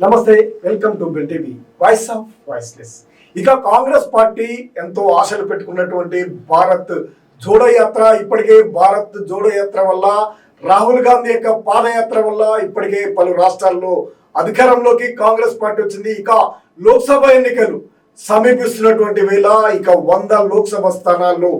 నమస్తే welcome to Bill TV. Voice of voiceless ఇక Congress party ఎంతో ఆశలు పెట్టుకున్నటువంటి భారత్ జోడో యాత్ర ఇప్పటికే భారత్ జోడో యాత్ర వల్ల రాహుల్ గాంధీ యొక్క పాదయాత్ర వల్ల ఇప్పటికే పలు రాష్ట్రాల్లో అధికారంలోకి కాంగ్రెస్ పార్టీ వచ్చింది. ఇక లోక్సభ ఎన్నికలు సమీపిస్తున్నటువంటి వేళ ఇక వంద లోక్సభ స్థానాల్లో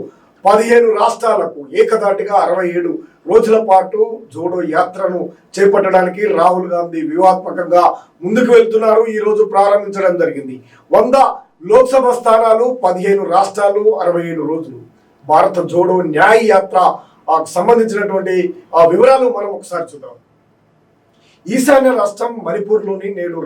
పదిహేను రాష్ట్రాలకు ఏకదాటిగా అరవై ఏడు రోజుల పాటు జోడో యాత్రను చేపట్టడానికి రాహుల్ గాంధీ వ్యూహాత్మకంగా ముందుకు వెళ్తున్నారు. ఈ రోజు ప్రారంభించడం జరిగింది. వంద లోక్సభ స్థానాలు పదిహేను రాష్ట్రాలు అరవై ఏడు రోజులు. భారత జోడో న్యాయ యాత్ర సంబంధించినటువంటి ఆ వివరాలు మనం ఒకసారి చూద్దాం. ఈశాన్య రాష్ట్రం మణిపూర్లోని నేడు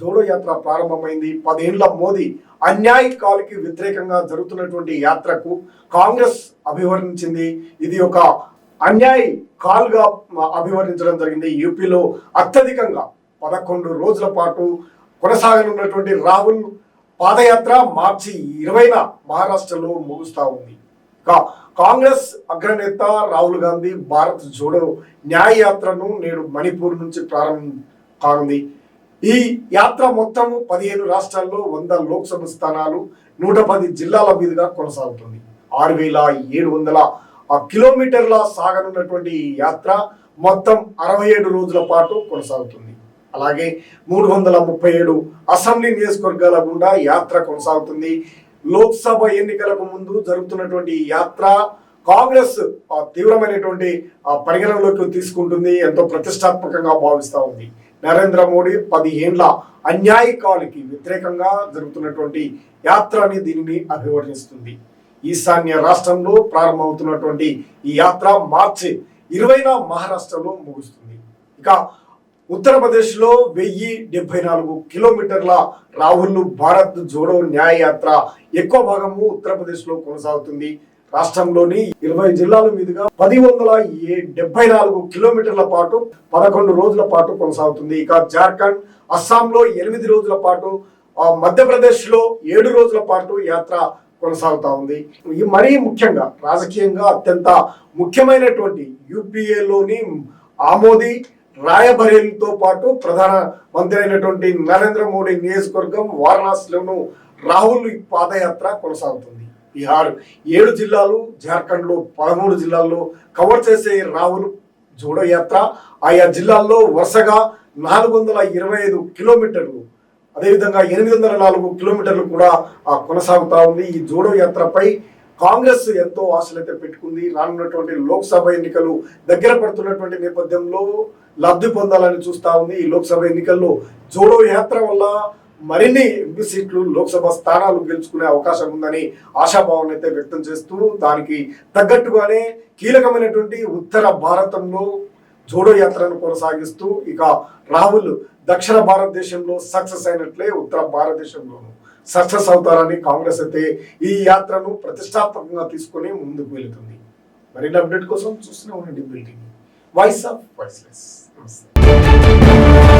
జోడో యాత్ర ప్రారంభమైంది. పదేళ్ళ మోదీ అన్యాయకాలకి వ్యతిరేకంగా జరుగుతున్నటువంటి యాత్రకు కాంగ్రెస్ అభివర్ణించింది. ఇది ఒక అన్యాయ కాల్గా అభివర్ణించడం జరిగింది. యూపీలో అత్యధికంగా పదకొండు రోజుల పాటు కొనసాగనున్నటువంటి రాహుల్ పాదయాత్ర మార్చి ఇరవైన మహారాష్ట్రలో ముగుస్తా ఉంది. కా- కాంగ్రెస్ అగ్రనేత రాహుల్ గాంధీ భారత్ జోడో న్యాయ యాత్రను నేడు మణిపూర్ నుంచి ప్రారంభం కానుంది. ఈ యాత్ర మొత్తము పదిహేను రాష్ట్రాల్లో వంద లోక్సభ స్థానాలు నూట పది జిల్లాల మీదుగా కొనసాగుతుంది. ఆరు వేల ఏడు వందల ఆ కిలోమీటర్ల సాగనున్నటువంటి ఈ యాత్ర మొత్తం అరవై ఏడు రోజుల పాటు కొనసాగుతుంది. అలాగే మూడు వందల ముప్పై ఏడు అసెంబ్లీ నియోజకవర్గాల గుండా యాత్ర కొనసాగుతుంది. లోక్సభ ఎన్నికలకు ముందు జరుగుతున్నటువంటి యాత్ర కాంగ్రెస్ తీవ్రమైనటువంటి ఆ, పరిగణనలోకి తీసుకుంటుంది ఎంతో ప్రతిష్టాత్మకంగా భావిస్తూ ఉంది. నరేంద్ర మోడీ పదిహేండ్ల అన్యాయకాలకి వ్యతిరేకంగా జరుగుతున్నటువంటి యాత్ర అని దీనిని అభివర్ణిస్తుంది. ఈశాన్య రాష్ట్రంలో ప్రారంభమవుతున్నటువంటి ఈ యాత్ర మార్చి ఇరవైన మహారాష్ట్రలో ముగుస్తుంది. ఇక ఉత్తరప్రదేశ్లో వెయ్యి డెబ్బై నాలుగు కిలోమీటర్ల రాహుల్ భారత్ జోడో న్యాయ యాత్ర ఎక్కువ భాగము ఉత్తరప్రదేశ్లో కొనసాగుతుంది. రాష్ట్రంలోని ఇరవై జిల్లాల మీదుగా పది వందల డెబ్బై నాలుగు కిలోమీటర్ల పాటు పదకొండు రోజుల పాటు కొనసాగుతుంది. ఇక జార్ఖండ్ అస్సాంలో ఎనిమిది రోజుల పాటు మధ్యప్రదేశ్లో ఏడు రోజుల పాటు యాత్ర కొనసాగుతా ఉంది. ఈ మరీ ముఖ్యంగా రాజకీయంగా అత్యంత ముఖ్యమైనటువంటి యూపీఏలోని ఆమోది రాయబరేలీతో పాటు ప్రధాన మంత్రి అయినటువంటి నరేంద్ర మోడీ నియోజకవర్గం వారణాసిలోను రాహుల్ పాదయాత్ర కొనసాగుతుంది. బీహార్ ఏడు జిల్లాలు జార్ఖండ్లో పదమూడు జిల్లాల్లో కవర్ చేసే రావులు జోడయాత్ర. ఆయా జిల్లాల్లో వరుసగా నాలుగు వందల ఇరవై ఐదు కిలోమీటర్లు అదేవిధంగా ఎనిమిది వందల నాలుగు కిలోమీటర్లు కూడా కొనసాగుతూ ఉంది. ఈ జోడో యాత్రపై కాంగ్రెస్ ఎంతో ఆశలైతే పెట్టుకుంది. రానున్నటువంటి లోక్సభ ఎన్నికలు దగ్గర పడుతున్నటువంటి నేపథ్యంలో లబ్ధి పొందాలని చూస్తూ ఉంది. ఈ లోక్సభ ఎన్నికల్లో జోడో యాత్ర వల్ల మరిన్ని ఎంపీ సీట్లు లోక్సభ స్థానాలు గెలుచుకునే అవకాశం ఉందని ఆశాభావం అయితే వ్యక్తం చేస్తూ దానికి తగ్గట్టుగానే కీలకమైనటువంటి ఉత్తర భారతంలో జోడో యాత్రను కొనసాగిస్తూ ఇక రాహుల్ దక్షిణ భారతదేశంలో సక్సెస్ అయినట్లే ఉత్తర భారతదేశంలోనూ సక్సెస్ అవుతారని కాంగ్రెస్ అయితే ఈ యాత్రను ప్రతిష్టాత్మకంగా తీసుకొని ముందుకు వెళుతుంది. మరిన్ని అప్డేట్ కోసం చూస్తూనే ఉండండి బిల్డింగ్ వాయిస్ ఆఫ్ వాయిస్లెస్ నమస్తే.